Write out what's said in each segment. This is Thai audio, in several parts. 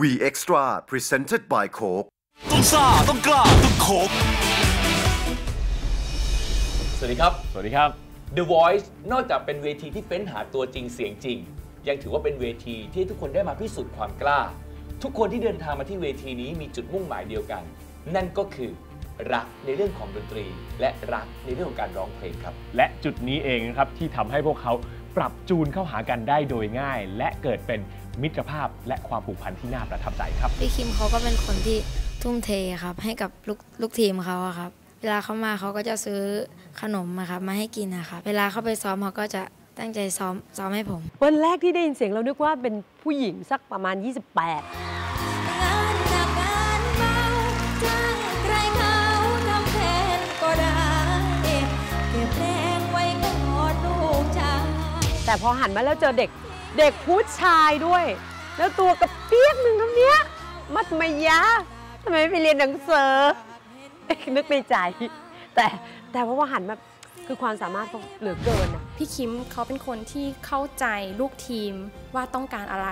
V Extra Presented by Coke ต้องซ่าต้องกล้าต้องโคกสวัสดีครับ สวัสดีครับ The Voice นอกจากเป็นเวทีที่เฟ้นหาตัวจริงเสียงจริง ยังถือว่าเป็นเวทีที่ทุกคนได้มาพิสูจน์ความกล้า ทุกคนที่เดินทางมาที่เวทีนี้มีจุดมุ่งหมายเดียวกัน นั่นก็คือรักในเรื่องของดนตรี และรักในเรื่องของการร้องเพลงครับ และจุดนี้เองนะครับที่ทำให้พวกเขาปรับจูนเข้าหากันได้โดยง่าย และเกิดเป็น มิตรภาพและความผูกพันที่น่าประทับใจครับพี่คิมเขาก็เป็นคนที่ทุ่มเทครับ ให้กับลูกลูกทีมเขาอะครับ เวลาเขามาเขาก็จะซื้อขนมอะครับมาให้กินนะครับเวลาเขาไปซ้อมเขาก็จะตั้งใจซ้อมซ้อมให้ผม วันแรกที่ได้ยินเสียงเรานึกว่าเป็นผู้หญิงสักประมาณ 28งานหนักงานเบาจ้างใครเขาทำแทนก็ได้เก็บแรงไว้กอดลูกชายแต่พอหันมาแล้วเจอเด็ก เด็กผู้ชายด้วย แล้วตัวกระเปียกหนึ่งเท่าเนี้ยมัดมายาทำไมไม่ไปเรียนหนังสือนึกในใจ แต่แต่เพราะว่าหันมาคือความสามารถเขาเหลือเกินอะพี่คิมเขาเป็นคนที่เข้าใจลูกทีมว่าต้องการอะไร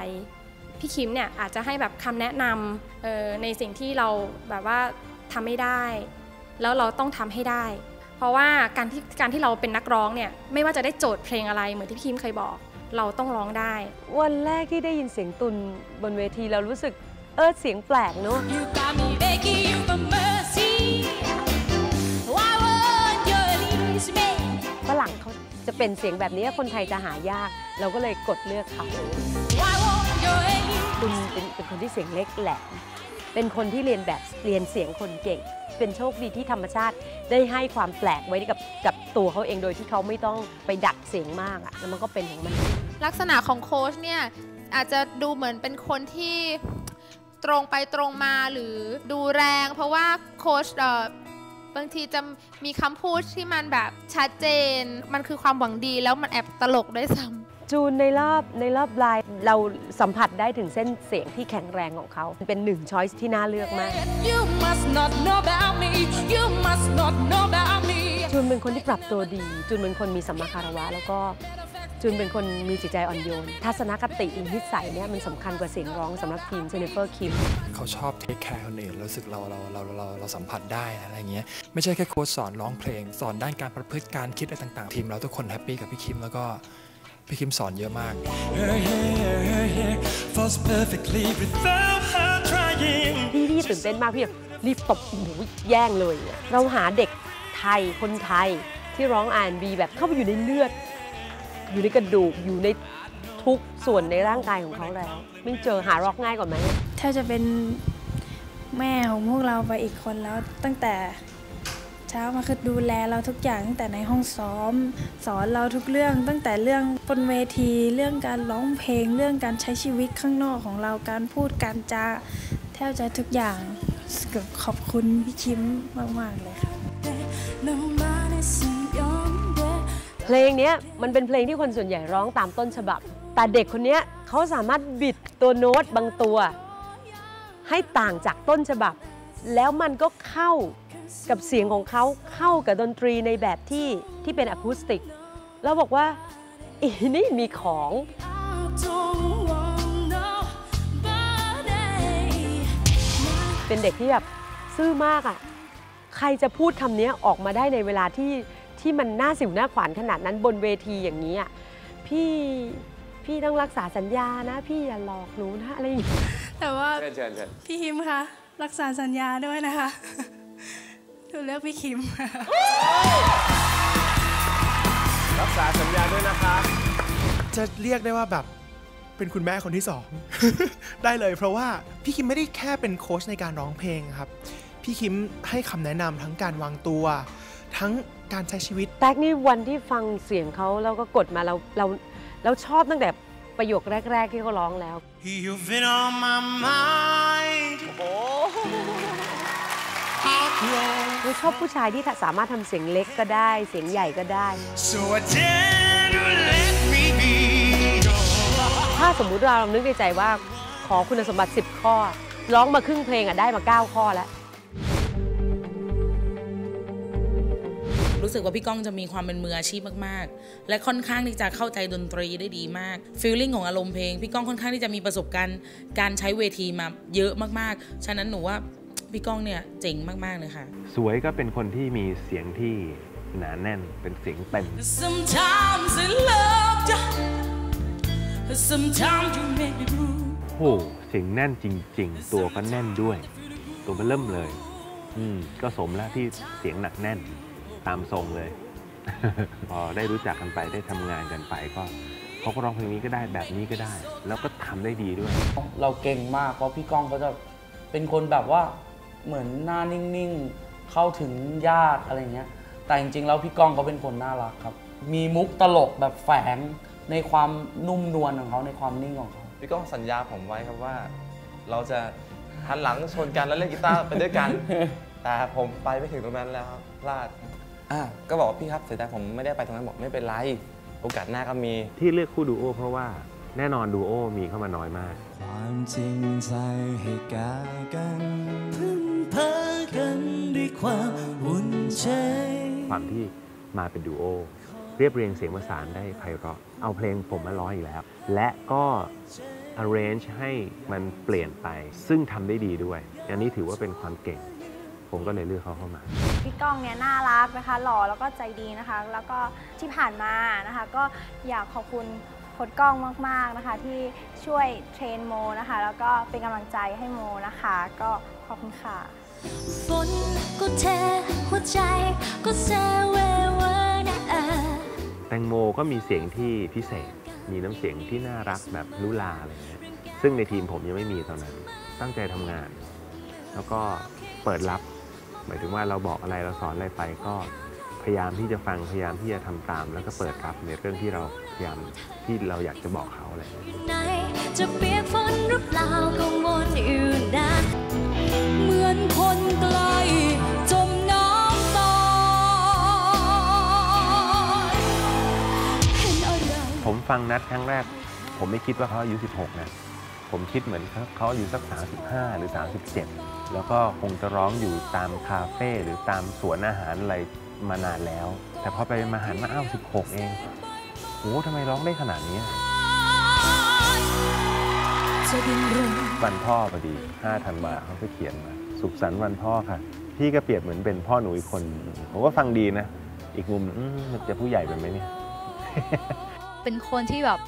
พี่คิมเนี่ยอาจจะให้แบบคำแนะนำในสิ่งที่เราแบบว่าทำไม่ได้ แล้วเราต้องทำให้ได้ เพราะว่าการที่การที่เราเป็นนักร้องเนี่ยไม่ว่าจะได้โจทย์เพลงอะไรเหมือนที่พี่คิมเคยบอก เราต้องร้องได้ วันแรกที่ได้ยินเสียงตุนบนเวทีเรารู้สึกเออเสียงแปลกเนอะ You got me begging you for mercy Why won't you release me ฝรั่งเขาจะเป็นเสียงแบบนี้คนไทยจะหายาก เราก็เลยกดเลือกเขา Why won't you release คุณเป็นเป็นคนที่เสียงเล็กแหลมเป็นคนที่เรียนแบบเรียนเสียงคนเก่ง เป็นโชคดีที่ธรรมชาติได้ให้ความแปลกไว้กับกับตัวเขาเองโดยที่เขาไม่ต้องไปดัดเสียงมากอะแล้วมันก็เป็นของมัน ลักษณะของโค้ชเนี่ยอาจจะดูเหมือนเป็นคนที่ตรงไปตรงมาหรือดูแรง เพราะว่าโค้ชเอ่อบางทีจะมีคำพูดที่มันแบบชัดเจน มันคือความหวังดีแล้วมันแอบตลกด้วยซ้ำ จูนในรอบในรอบไลน์เราสัมผัสได้ถึงเส้นเสียงที่แข็งแรงของเขา เป็นหนึ่งช้อยส์ที่น่าเลือกมาก You must not know about me You must not know about me จูนเป็นคนที่ปรับตัวดี จูนเป็นคนมีสัมมาคารวะ แล้วก็จูนเป็นคนมีจิตใจอ่อนโยน ทัศนคติหรือนิสัยเนี่ยมันสำคัญกว่าเสียงร้องสำหรับทีมเจเนฟเฟอร์คิมเขาชอบเทคแคร์คนอื่นรู้สึกเราเราเราเราเราสัมผัสได้อะไรเงี้ยไม่ใช่แค่โค้ชสอนร้องเพลง สอนด้านการประพฤติการคิดอะไรต่างๆ ทีมเราทุกคนแฮปปี้กับพี่คิมแล้วก็ พี่คิมสอนเยอะมาก Her hair, her hair falls perfectly without her trying พี่พี่ตื่นเต้นมากพี่แบบรีบตบหูแย่งเลยอะเราหาเด็กไทยคนไทยที่ร้อง R&B แบบเข้าไปอยู่ในเลือด อยู่ในกระดูกอยู่ในทุกส่วนในร่างกายของเขาแล้วไม่เจอหาร็อกง่ายกว่าไหมแทบจะเป็นแม่ของพวกเราไปอีกคนแล้วตั้งแต่ เช้ามาคือดูแลเราทุกอย่างตั้งแต่ในห้องซ้อม สอนเราทุกเรื่องตั้งแต่เรื่องบนเวที เรื่องการร้องเพลง เรื่องการใช้ชีวิตข้างนอกของเราการพูดการจาแทบจะทุกอย่างขอบคุณพี่คิมมาก ๆ เลยค่ะ เพลงนี้มันเป็นเพลงที่คนส่วนใหญ่ร้องตามต้นฉบับ แต่เด็กคนนี้เขาสามารถบิดตัวโน้ตบางตัว ให้ต่างจากต้นฉบับ แล้วมันก็เข้า กับเสียงของเขาเข้ากับดนตรีในแบบที่ที่เป็นอะคูสติก แล้วบอกว่าอีนี่มีของ I don't want nobody เป็นเด็กที่แบบซื่อมากอะ่ะ ใครจะพูดคำนี้ออกมาได้ในเวลาที่ที่มันน่าสิวหน้าขวานขนาดนั้นบนเวทีอย่างนี้อะ่ะ พี่พี่ต้องรักษาสัญญานะ พี่อย่าหลอกหนูนะอะไรอย่างเงี้ยแต่ว่าเชิญเชิญเชิญพี่คิมคะรักษาสัญญาด้วยนะคะ หนูเลือกพี่คิมรักษาสัญญาด้วยนะครับ จะเรียกได้ว่าแบบเป็นคุณแม่คนที่สอง ได้เลยเพราะว่าพี่คิมไม่ได้แค่เป็นโค้ชในการร้องเพลงครับ พี่คิมให้คำแนะนำทั้งการวางตัว ทั้งการใช้ชีวิต แท็กนี่วันที่ฟังเสียงเขาแล้วก็กดมาเราเราเราชอบตั้งแต่ประโยคแรก ๆ ที่เขาร้องแล้ว You've been on my mind เราชอบผู้ชายที่สามารถทำเสียงเล็กก็ได้ เสียงใหญ่ก็ได้ So I dare to let me be ถ้าสมมุติเรานึกในใจว่าขอคุณสมบัติ 10 ข้อ ร้องมาครึ่งเพลงอะได้มา 9 ข้อแล้วรรู้สึกว่าพี่ก้องจะมีความเป็นมืออาชีพมากๆ และค่อนข้างที่จะเข้าใจดนตรีได้ดีมากฟีลลิ่งของอารมณ์เพลง พี่ก้องค่อนข้างที่จะมีประสบการณ์การใช้เวทีมาเยอะมากๆ ฉะนั้นหนูว่า พี่ก้องเนี่ยเจ๋งมากๆเลยค่ะ สวยก็เป็นคนที่มีเสียงที่หนาแน่นเป็นเสียงเต็ม Sometimes I love you Sometimes you make me blue โหเสียงแน่นจริง ๆ ตัวก็แน่นด้วย ตัวมันเริ่มเลย อืมก็สมแล้วที่เสียงหนักแน่นตามทรงเลย พอได้รู้จักกันไปได้ทำงานกันไปก็เขาก็ร้องเพลงนี้ก็ได้แบบนี้ก็ได้ แล้วก็ทำได้ดีด้วย เราเก่งมากเพราะพี่ก้องเขาจะเป็นคนแบบว่า เหมือนหน้านิ่งๆ เข้าถึงยากอะไรเงี้ย แต่จริงๆ แล้วพี่ก้องเขาเป็นคนน่ารักครับ มีมุกตลกแบบแฝงในความนุ่มนวลของเขาในความนิ่งของเขา พี่ก้องสัญญาผมไว้ครับว่า เราจะหันหลังชนกันแล้วเล่นกีตาร์ไปด้วยกัน แต่ผมไปไม่ถึงตรงนั้นแล้วครับพลาดอะก็บอกว่าพี่ครับเสียดายผมไม่ได้ไปตรงนั้นบอกไม่เป็นไร โอกาสหน้าก็มี ที่เลือกคู่ดูโอเพราะว่าแน่นอนดูโอมีเข้ามาน้อยมาก ความจริงใจให้แก่กันพึ่งพา กันด้วยความอุ่นใจความที่มาเป็นดูโอเรียบเรียงเสียงประสานได้ไพเราะ เอาเพลงผมมาร้องอีกแล้ว และก็ arrange ให้มันเปลี่ยนไป ซึ่งทำได้ดีด้วย อันนี้ถือว่าเป็นความเก่ง ผมก็เลยเลือกเขาเข้ามา พี่ก้องเนี่ยน่ารักนะคะ หล่อแล้วก็ใจดีนะคะ แล้วก็ที่ผ่านมานะคะ ก็อยากขอบคุณโค้ดก้องมาก ๆ นะคะ ที่ช่วยเทรนโมนะคะ แล้วก็เป็นกำลังใจให้โมนะคะ ก็ขอบคุณค่ะ ฝนก็เทหัวใจก็เซเวเวอร์นะเออแตงโมก็มีเสียงที่พิเศษ มีน้ำเสียงที่น่ารักแบบลุลาอะไรเงี้ย ซึ่งในทีมผมยังไม่มีตอนนั้น ตั้งใจทำงาน แล้วก็เปิดรับ หมายถึงว่าเราบอกอะไรเราสอนอะไรไปก็พยายามที่จะฟังพยายามที่จะทำตาม แล้วก็เปิดรับในเรื่องที่เราพยายามที่เราอยากจะบอกเขาอะไรเงี้ยไหนจะเปียกฝนหรือเปล่ากังวลอยู่ ฟังนัดครั้งแรก ผมไม่คิดว่าเขาอายุ16นะผมคิดเหมือนเขาอายุสัก 35 หรือ 37 แล้วก็คงจะร้องอยู่ตามคาเฟ่หรือตามสวนอาหารอะไรมานานแล้ว แต่พอไปมาหันมาอ้าว 16 เองโหทำไมร้องได้ขนาดนี้วันพ่อพอดี 5 ธันวาเขาก็เขียนมา สุขสันต์วันพ่อค่ะ พี่ก็เปรียบเหมือนเป็นพ่อหนูอีกคน ผมก็ฟังดีนะ อีกมุมมันจะผู้ใหญ่เป็นไหมเนี่ย เป็นคนที่แบบ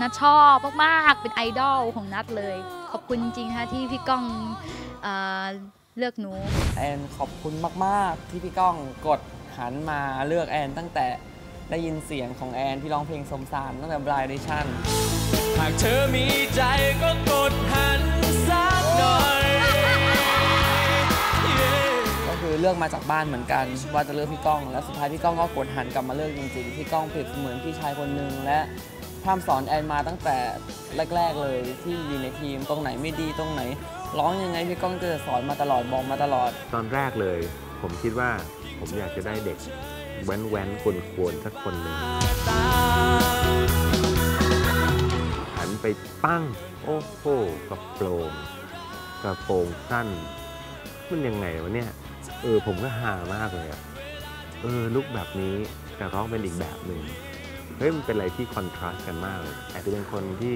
นัดชอบมากๆ เป็นไอดอลของนัดเลย ขอบคุณจริงๆค่ะที่พี่ก้องเอ่อเลือกหนูแอนขอบคุณมากๆ ที่พี่ก้องกดหันมาเลือกแอนตั้งแต่ได้ยินเสียงของแอนที่ร้องเพลงสมสารตั้งแต่บรายเดชั่นหากเธอมีใจก็กดหันสักหน่อย ลือกมาจากบ้านเหมือนกัน ว่าจะเลือกพี่ก้อง และสุดท้ายพี่ก้องก็กดหันกลับมาเลือกจริงๆพี่ก้องเปรียบเสมือนพี่ชายคนหนึ่งและพร่ำสอนแอนมาตั้งแต่แรก ๆ เลยที่อยู่ในทีมตรงไหนไม่ดีตรงไหน ร้องยังไงพี่ก้องก็จะสอนมาตลอดบอกมาตลอด ตอนแรกเลย ผมคิดว่าผมอยากจะได้เด็กแว้นแว้นๆควรควรสักคนหนึ่งหันไปปั้ง โอ้โหกระโปรงกระโปรงสั้น มันยังไงวะเนี่ย ออผมก็หามากเลยอะเออลุกแบบนี้แต่ร้องเป็นอีกแบบหนึ่งเฮ้ยมันเป็นอะไรที่คอนทราสต์กันมากเลยอาจจะเป็นคนที่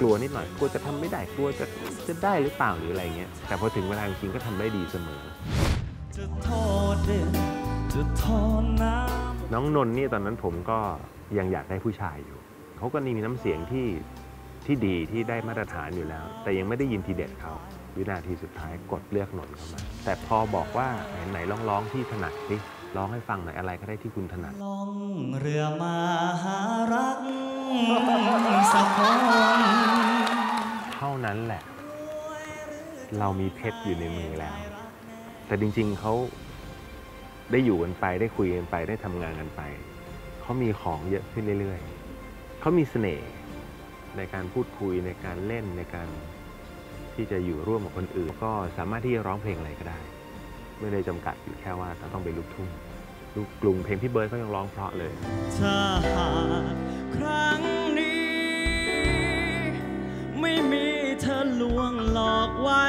กลัวๆนิดหน่อยกลัวจะทำไม่ได้กลัวจะจะได้หรือเปล่าหรืออะไรเงี้ยแต่พอถึงเวลาจริงก็ทำได้ดีเสมอจะทษเด่นจะทอนน้น้องนนท์นี่ตอนนั้นผมก็ยังอยากได้ผู้ชายอยู่เขาก็นี่มีน้ำเสียงที่ที่ดีที่ได้มาตรฐานอยู่แล้ว แต่ยังไม่ได้ยินทีเด็ดเขา วินาทีสุดท้ายกดเลือกนนท์เข้ามา แต่พอบอกว่าไหนๆลองร้องที่ถนัดสิร้องให้ฟังหน่อยอะไรก็ได้ที่คุณถนัดำล่องเรือมาหารักสักคนเท่านั้นแหละ เรามีเพชรอยู่ในมือแล้ว แต่จริงๆเขาได้อยู่กันไปได้คุยกันไปได้ทำงานกันไป เขามีของเยอะขึ้นเรื่อยๆ เขามีเสน่ห์ในการพูดคุยในการเล่นในการ ที่จะอยู่ร่วมกับคนอื่น ก็สามารถที่จะร้องเพลงอะไรก็ได้ ไม่ได้จำกัดอยู่แค่ว่าต้องเป็นลูกทุ่งลูกกรุงเพลงพี่เบิร์ดก็ยังร้องเพราะเลยถ้าหากครั้งนี้ ไม่มีเธอลวงหลอกไว้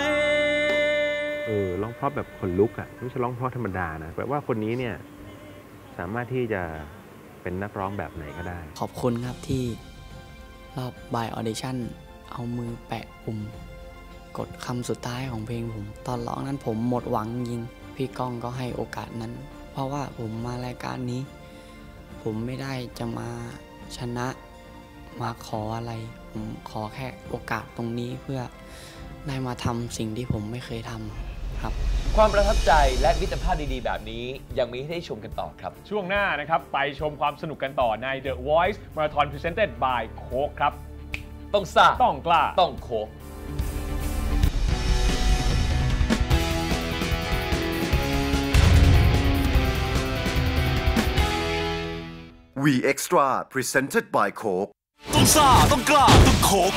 เออร้องเพราะแบบขนลุกอะ่ะไม่ใช่ร้องเพราะธรรมดานะแปลว่าคนนี้เนี่ยสามารถที่จะเป็นนักร้องแบบไหนก็ได้ ขอบคุณครับที่รอบบ่ายออดิชั่นเอามือแปะปุ่ม กดคำสุดท้ายของเพลงผม ตอนร้องนั้นผมหมดหวังจริง พี่ก้องก็ให้โอกาสนั้น เพราะว่าผมมารายการนี้ ผมไม่ได้จะมาชนะมาขออะไร ผมขอแค่โอกาสตรงนี้เพื่อได้มาทำสิ่งที่ผมไม่เคยทำครับ ความประทับใจและมิตรภาพดีๆ แบบนี้ ยังมีให้ได้ชมกันต่อครับ ช่วงหน้านะครับ ไปชมความสนุกกันต่อใน The Voice Marathon Presented by Coke ครับ ต้องซ่าต้องกล้าต้องโคก V Extra presented by Coke ต้องซ่าต้องกล้าต้องโคก